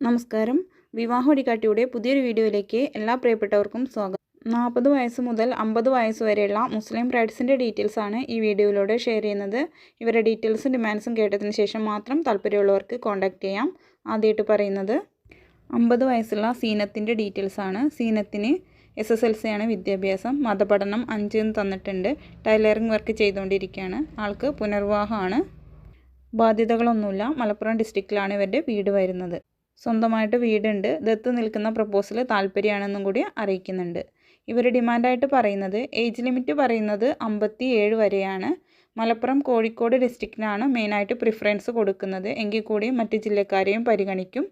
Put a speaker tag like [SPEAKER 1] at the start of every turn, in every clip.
[SPEAKER 1] നമസ്കാരം. വിവാഹ ഒടിക്കാട്ടിയുടെ പുതിയൊരു വീഡിയോയിലേക്ക് എല്ലാ പ്രിയപ്പെട്ടവർക്കും സ്വാഗതം. നാൽപ്പത് വയസ്സ് മുതൽ അമ്പത് വയസ്സ് വരെയുള്ള മുസ്ലിം ബ്രൈഡ്സിന്റെ ഡീറ്റെയിൽസ് ആണ് ഈ വീഡിയോയിലൂടെ ഷെയർ ചെയ്യുന്നത്. ഇവരുടെ ഡീറ്റെയിൽസും ഡിമാൻഡ്സും കേട്ടതിന് ശേഷം മാത്രം താല്പര്യമുള്ളവർക്ക് കോൺടാക്റ്റ് ചെയ്യാം. ആദ്യമായിട്ട് പറയുന്നത് അമ്പത് വയസ്സുള്ള സീനത്തിന്റെ ഡീറ്റെയിൽസ് ആണ്. സീനത്തിന് എസ് എസ് എൽ സി ആണ് വിദ്യാഭ്യാസം. മതപഠനം അഞ്ച് എന്ന് തന്നിട്ടുണ്ട്. ടൈലറിംഗ് വർക്ക് ചെയ്തുകൊണ്ടിരിക്കുകയാണ്. ആൾക്ക് പുനർവിവാഹമാണ്. ബാധ്യതകളൊന്നുമില്ല. മലപ്പുറം ഡിസ്ട്രിക്റ്റിലാണ് ഇവരുടെ വീട് വരുന്നത്. സ്വന്തമായിട്ട് വീടുണ്ട്. ദത്ത് നിൽക്കുന്ന പ്രപ്പോസൽ താല്പര്യമാണെന്നും കൂടി അറിയിക്കുന്നുണ്ട്. ഇവർ ഡിമാൻഡായിട്ട് പറയുന്നത് ഏജ് ലിമിറ്റ് പറയുന്നത് അമ്പത്തി ഏഴ് വരെയാണ്. മലപ്പുറം കോഴിക്കോട് ഡിസ്ട്രിക്റ്റിനാണ് മെയിനായിട്ട് പ്രിഫറൻസ് കൊടുക്കുന്നത്. എങ്കിൽ കൂടി മറ്റ് ജില്ലക്കാരെയും പരിഗണിക്കും.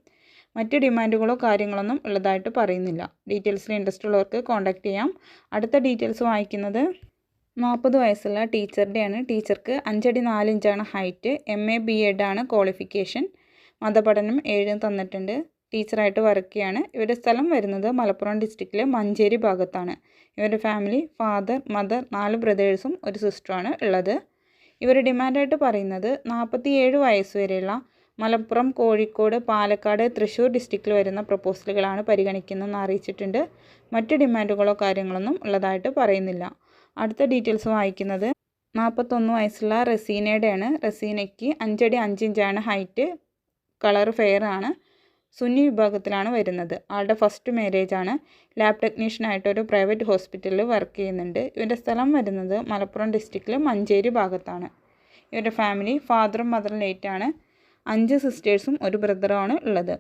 [SPEAKER 1] മറ്റ് ഡിമാൻഡുകളോ കാര്യങ്ങളൊന്നും ഉള്ളതായിട്ട് പറയുന്നില്ല. ഡീറ്റെയിൽസിൽ ഇൻട്രസ്റ്റ് ഉള്ളവർക്ക് കോൺടാക്ട് ചെയ്യാം. അടുത്ത ഡീറ്റെയിൽസ് വായിക്കുന്നത് നാൽപ്പത് വയസ്സുള്ള ടീച്ചറുടെയാണ് ടീച്ചർക്ക് അഞ്ചടി നാലിഞ്ചാണ് height. M A B Ed ആണ് ക്വാളിഫിക്കേഷൻ. മതപഠനം ഏഴും തന്നിട്ടുണ്ട്. ടീച്ചറായിട്ട് വർക്ക് ചെയ്യാണ്. ഇവരുടെ സ്ഥലം വരുന്നത് മലപ്പുറം ഡിസ്ട്രിക്റ്റിലെ മഞ്ചേരി ഭാഗത്താണ്. ഇവരുടെ ഫാമിലി ഫാദർ മദർ നാല് ബ്രദേഴ്സും ഒരു സിസ്റ്ററുമാണ് ഉള്ളത്. ഇവർ ഡിമാൻഡായിട്ട് പറയുന്നത് നാൽപ്പത്തി ഏഴ് വയസ്സ് വരെയുള്ള മലപ്പുറം കോഴിക്കോട് പാലക്കാട് തൃശ്ശൂർ ഡിസ്ട്രിക്റ്റിൽ വരുന്ന പ്രപ്പോസലുകളാണ് പരിഗണിക്കുന്നതെന്ന് അറിയിച്ചിട്ടുണ്ട്. മറ്റ് ഡിമാൻഡുകളോ കാര്യങ്ങളൊന്നും ഉള്ളതായിട്ട് പറയുന്നില്ല. അടുത്ത ഡീറ്റെയിൽസ് വായിക്കുന്നത് നാൽപ്പത്തൊന്ന് വയസ്സുള്ള റസീനയുടെയാണ്. റസീനയ്ക്ക് അഞ്ചടി അഞ്ചിഞ്ചാണ് ഹൈറ്റ് കളർ ഫെയർ ആണ്. സുന്നി വിഭാഗത്തിലാണ് വരുന്നത്. ആളുടെ ഫസ്റ്റ് മാരേജ് ആണ്. ലാബ് ടെക്നീഷ്യനായിട്ട് ഒരു പ്രൈവറ്റ് ഹോസ്പിറ്റലിൽ വർക്ക് ചെയ്യുന്നുണ്ട്. ഇവരുടെ സ്ഥലം വരുന്നത് മലപ്പുറം ഡിസ്ട്രിക്റ്റിൽ മഞ്ചേരി ഭാഗത്താണ്. ഇവരുടെ ഫാമിലി ഫാദറും മദറും ലേറ്റാണ് അഞ്ച് സിസ്റ്റേഴ്സും ഒരു ബ്രദറുമാണ് ഉള്ളത്.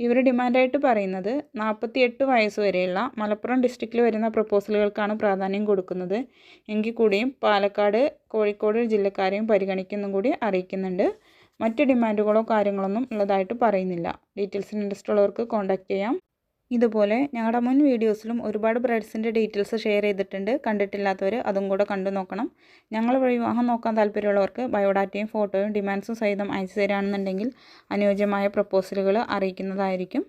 [SPEAKER 1] ഇവർ ഡിമാൻഡായിട്ട് പറയുന്നത് നാൽപ്പത്തി എട്ട് വയസ്സ് വരെയുള്ള മലപ്പുറം ഡിസ്ട്രിക്റ്റിൽ വരുന്ന പ്രപ്പോസലുകൾക്കാണ് പ്രാധാന്യം കൊടുക്കുന്നത്. എങ്കിൽ കൂടിയും പാലക്കാട് കോഴിക്കോട് ജില്ലക്കാരെയും പരിഗണിക്കുന്നും കൂടി അറിയിക്കുന്നുണ്ട്. മറ്റ് ഡിമാൻഡുകളോ കാര്യങ്ങളൊന്നും ഉള്ളതായിട്ട് പറയുന്നില്ല. ഡീറ്റെയിൽസ് ഇൻട്രസ്റ്റ് ഉള്ളവർക്ക് കോൺടാക്റ്റ് ചെയ്യാം. ഇതുപോലെ ഞങ്ങളുടെ മുൻ വീഡിയോസിലും ഒരുപാട് ബ്രൈഡ്സിന്റെ ഡീറ്റെയിൽസ് ഷെയർ ചെയ്തിട്ടുണ്ട്. കണ്ടിട്ടില്ലാത്തവർ അതും കൂടെ കണ്ടു നോക്കണം. ഞങ്ങൾ വിവാഹം നോക്കാൻ താല്പര്യമുള്ളവർക്ക് ബയോഡാറ്റയും ഫോട്ടോയും ഡിമാൻഡ്സും സഹിതം അയച്ചു തരികയാണെന്നുണ്ടെങ്കിൽ അനുയോജ്യമായ പ്രപ്പോസലുകൾ അറിയിക്കുന്നതായിരിക്കും.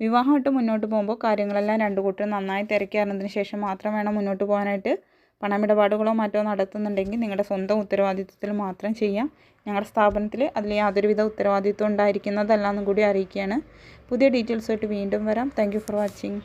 [SPEAKER 1] വിവാഹമായിട്ട് മുന്നോട്ട് പോകുമ്പോൾ കാര്യങ്ങളെല്ലാം രണ്ടു കൂട്ടരും നന്നായി തിരക്കിയറിഞ്ഞതിന് ശേഷം മാത്രം വേണം മുന്നോട്ട് പോകാനായിട്ട്. പണമിടപാടുകളോ മറ്റോ നടത്തുന്നുണ്ടെങ്കിൽ നിങ്ങളുടെ സ്വന്തം ഉത്തരവാദിത്വത്തിൽ മാത്രം ചെയ്യാം. ഞങ്ങളുടെ സ്ഥാപനത്തിൽ അതിൽ യാതൊരുവിധ ഉത്തരവാദിത്വം ഉണ്ടായിരിക്കുന്നതല്ല എന്നും കൂടി അറിയിക്കുകയാണ്. പുതിയ ഡീറ്റെയിൽസുമായിട്ട് വീണ്ടും വരാം. Thank for watching